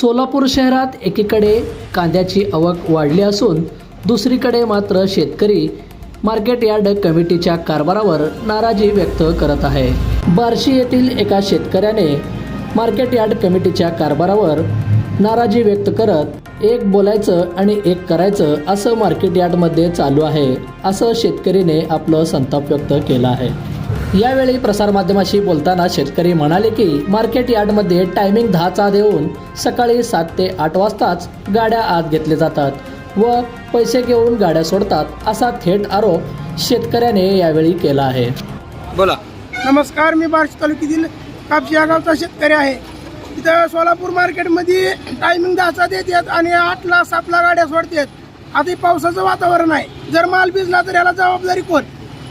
सोलापूर शहरात एकीकडे कांद्याची आवक वाढली असून दुसरीकडे मात्र शेतकरी मार्केट यार्ड कमिटीच्या कारभारावर नाराजी व्यक्त करत आहे. बार्शी येथील एका शेतकऱ्याने मार्केट यार्ड कमिटीच्या कारभारावर नाराजी व्यक्त करत एक बोलायचं आणि एक करायचं असं मार्केट यार्डमध्ये चालू आहे असं शेतकरीने आपलं संताप व्यक्त केलं आहे. यावेळी प्रसारमाध्यमाशी बोलताना शेतकरी म्हणाले की मार्केट यार्डमध्ये टायमिंग दहाचा देऊन सकाळी सात ते आठ वाजताच गाड्या आत घेतले जातात व पैसे घेऊन गाड्या सोडतात असा थेट आरोप शेतकऱ्याने यावेळी केला आहे. बोला. नमस्कार मी बार्शी तालुक्यातील कापशी या गावचा शेतकरी आहे. इथं सोलापूर मार्केटमध्ये टायमिंग दहाचा देतात आणि आठला सातला गाड्या सोडतात. आता हे पावसाचं वातावरण आहे. जर माल भिजला तर याला जबाबदारी कोण?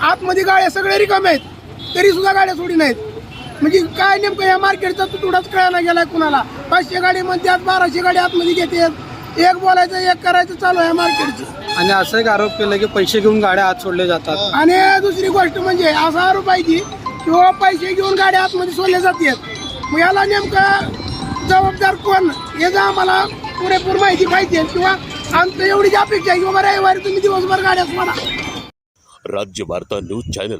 आतमध्ये गाड्या सगळे रिकामे आहेत. तरी सुद्धा गाड्या सोडी नाहीत. म्हणजे काय नेमकं या मार्केटचा तुटवडाच कळायला गेलाय कुणाला? पाचशे गाडी म्हणतात बाराशे गाडी आतमध्ये घेतात एक बोलायचं एक करायचं चालू आहे मार्केटचं. आणि असं एक आरोप केला की पैसे घेऊन गाड्या आत सोडले जातात. आणि दुसरी गोष्ट म्हणजे असा आरोप आहे की किंवा पैसे घेऊन गाड्या आतमध्ये सोडल्या जातात. मग याला नेमका जबाबदार कोण? याचा आम्हाला पुरेपूर माहिती पाहिजे किंवा आमचं एवढीच अपेक्षा आहे की बाबा रविवारी तुम्ही दिवसभर गाड्या सोडा. राज्य वार्ता न्यूज चॅनल